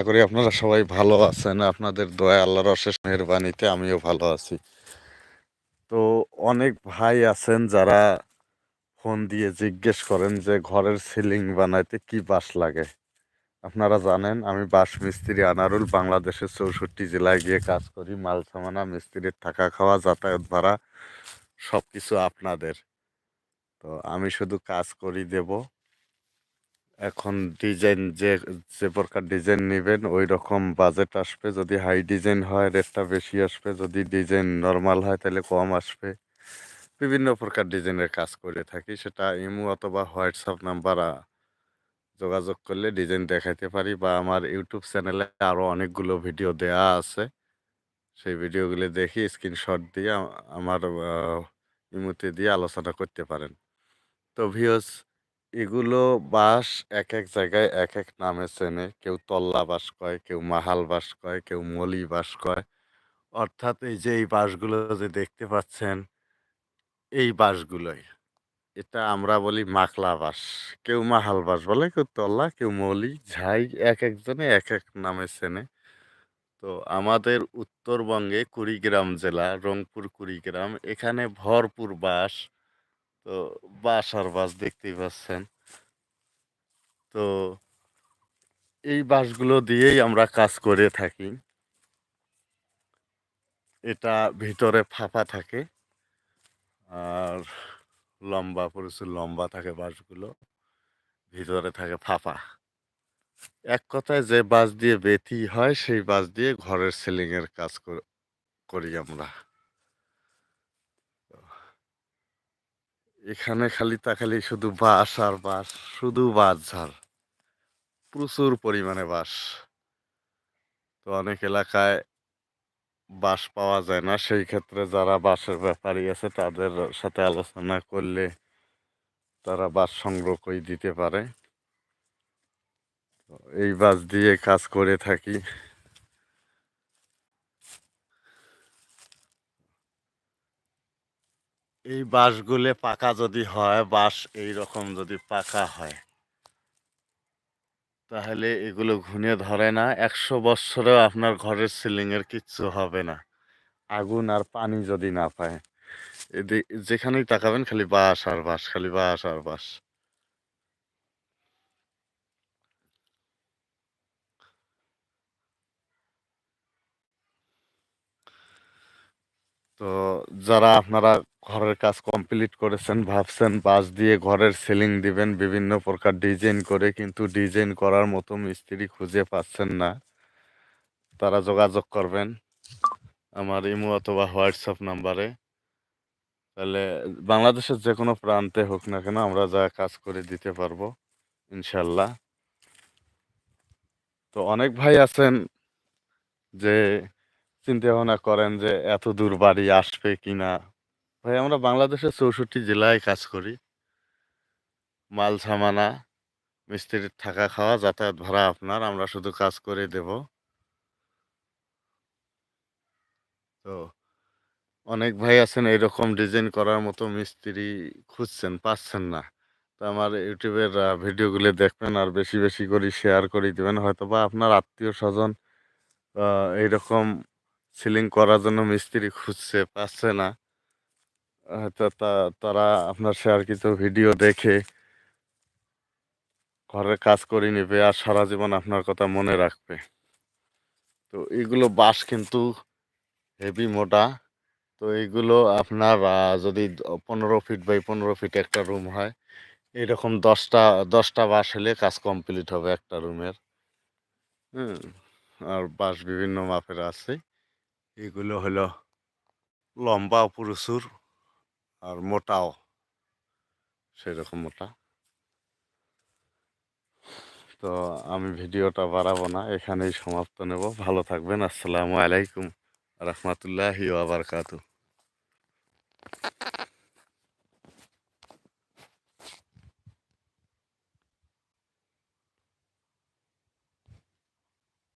আশা করি আপনারা সবাই ভালো আছেন। আপনাদের দয়া, আল্লাহর অশেষ মেহরবানিতে আমিও ভালো আছি। তো অনেক ভাই আছেন যারা ফোন দিয়ে জিজ্ঞেস করেন যে ঘরের সিলিং বানাইতে কি বাঁশ লাগে। আপনারা জানেন, আমি বাঁশ মিস্ত্রি আনারুল, বাংলাদেশের চৌষট্টি জেলায় গিয়ে কাজ করি। মাল সামানা মিস্ত্রির থাকা খাওয়া, যাতায়াত ভাড়া সব কিছু আপনাদের। তো আমি শুধু কাজ করি দেব। এখন ডিজাইন যে যে প্রকার ডিজাইন নেবেন ওই রকম বাজেট আসবে। যদি হাই ডিজাইন হয়, রেটটা বেশি আসবে। যদি ডিজাইন নর্মাল হয়, তাহলে কম আসবে। বিভিন্ন প্রকার ডিজাইনের কাজ করে থাকি। সেটা ইমো অথবা হোয়াটসঅ্যাপ নাম্বার যোগাযোগ করলে ডিজাইন দেখাইতে পারি বা আমার ইউটিউব চ্যানেলে আরও অনেকগুলো ভিডিও দেয়া আছে। সেই ভিডিওগুলি দেখি স্ক্রিনশট দিয়ে আমার ইমোতে দিয়ে আলোচনা করতে পারেন। তো ভিওস এগুলো বাঁশ এক এক জায়গায় এক এক নামে চেনে। কেউ তল্লা বাঁশ কয়, কেউ মাহাল বাঁশ কয়, কেউ মলি বাঁশ কয়। অর্থাৎ এই যে এই বাঁশগুলো যে দেখতে পাচ্ছেন, এই বাঁশগুলোই এটা আমরা বলি মাকলা বাঁশ কেউ মাহাল বাঁশ বলে, কেউ তল্লা, কেউ মলি ঝাই এক একজনে এক এক নামে চেনে। তো আমাদের উত্তরবঙ্গে কুড়িগ্রাম জেলা, রংপুর কুড়িগ্রাম, এখানে ভরপুর বাঁশ তো বাঁশ আর বাঁশ দেখতেই পাচ্ছেন। তো এই বাঁশগুলো দিয়েই আমরা কাজ করে থাকি। এটা ভিতরে ফাঁপা থাকে আর লম্বা, প্রচুর লম্বা থাকে বাঁশগুলো ভিতরে থাকে ফাঁপা। এক কথায় যে বাঁশ দিয়ে বেতি হয়, সেই বাঁশ দিয়ে ঘরের সেলিংয়ের কাজ করি আমরা। এখানে খালি তাকালি শুধু বাঁশ আর বাঁশ, শুধু বাঁশ ঝাড়। প্রচুর পরিমাণে বাঁশ। তো অনেক এলাকায় বাঁশ পাওয়া যায় না। সেই ক্ষেত্রে যারা বাঁশের ব্যাপারী আছে, তাদের সাথে আলোচনা করলে তারা বাঁশ সংগ্রহ করে দিতে পারে। এই বাস দিয়ে কাজ করে থাকি। এই বাঁশগুলো পাকা যদি হয়, বাঁশ এই রকম যদি পাকা হয়, তাহলে এগুলো ঘুনে ধরে না। একশো বৎসরেও আপনার ঘরের সিলিংয়ের কিচ্ছু হবে না। আগুন আর পানি যদি না পায়। এদি, যেখানেই তাকাবেন খালি বাস আর বাঁশ, খালি বাস আর বাঁশ। তো যারা আপনারা ঘরের কাজ কমপ্লিট করেছেন, ভাবছেন বাঁশ দিয়ে ঘরের সিলিং দিবেন, বিভিন্ন প্রকার ডিজাইন করে, কিন্তু ডিজাইন করার মতো মিস্ত্রি খুঁজে পাচ্ছেন না। তারা যোগাযোগ করবেন আমার ইমো অথবা হোয়াটসঅ্যাপ নাম্বারে। তাহলে বাংলাদেশের যে কোনো প্রান্তে হোক না কেন আমরা যা কাজ করে দিতে পারব, ইনশাল্লাহ। তো অনেক ভাই আছেন যে চিন্তা ভাবনা করেন যে এত দূর বাড়ি আসবে কিনা। ভাই, আমরা বাংলাদেশের চৌষট্টি জেলায় কাজ করি। মাল, সামানা মিস্ত্রির থাকা, খাওয়া, যাতায়াত ভাড়া আপনার, আমরা শুধু কাজ করে দেব। তো, অনেক ভাই আছেন, এইরকম ডিজাইন করার মতো মিস্ত্রি খুঁজছেন, পাচ্ছেন না। তো আমার ইউটিউবের ভিডিওগুলো দেখবেন আর বেশি বেশি করে শেয়ার করে দেবেন। হয়তো বা আপনার আত্মীয় স্বজন এইরকম সিলিং করার জন্য মিস্ত্রি খুঁজছে, পাচ্ছে না। হয়তো তারা আপনার শেয়ার কিছু ভিডিও দেখে ঘরের কাজ করে নেবে আর সারা জীবন আপনার কথা মনে রাখবে। তো এগুলো বাঁশ কিন্তু হেভি মোটা। তো এইগুলো আপনার যদি পনেরো ফিট বাই পনেরো ফিট একটা রুম হয়, এরকম দশটা দশটা বাঁশ হলে কাজ কমপ্লিট হবে একটা রুমের। হুম, আর বাঁশ বিভিন্ন মাপের আছে। এগুলো হলো লম্বা প্রচুর। আর মোটাও সেরকম মোটা। তো আমি ভিডিওটা বাড়াবো না, এখানেই সমাপ্ত নেব। ভালো থাকবেন, আসসালামু আলাইকুম, রহমতুল্লাহি আবরকাতু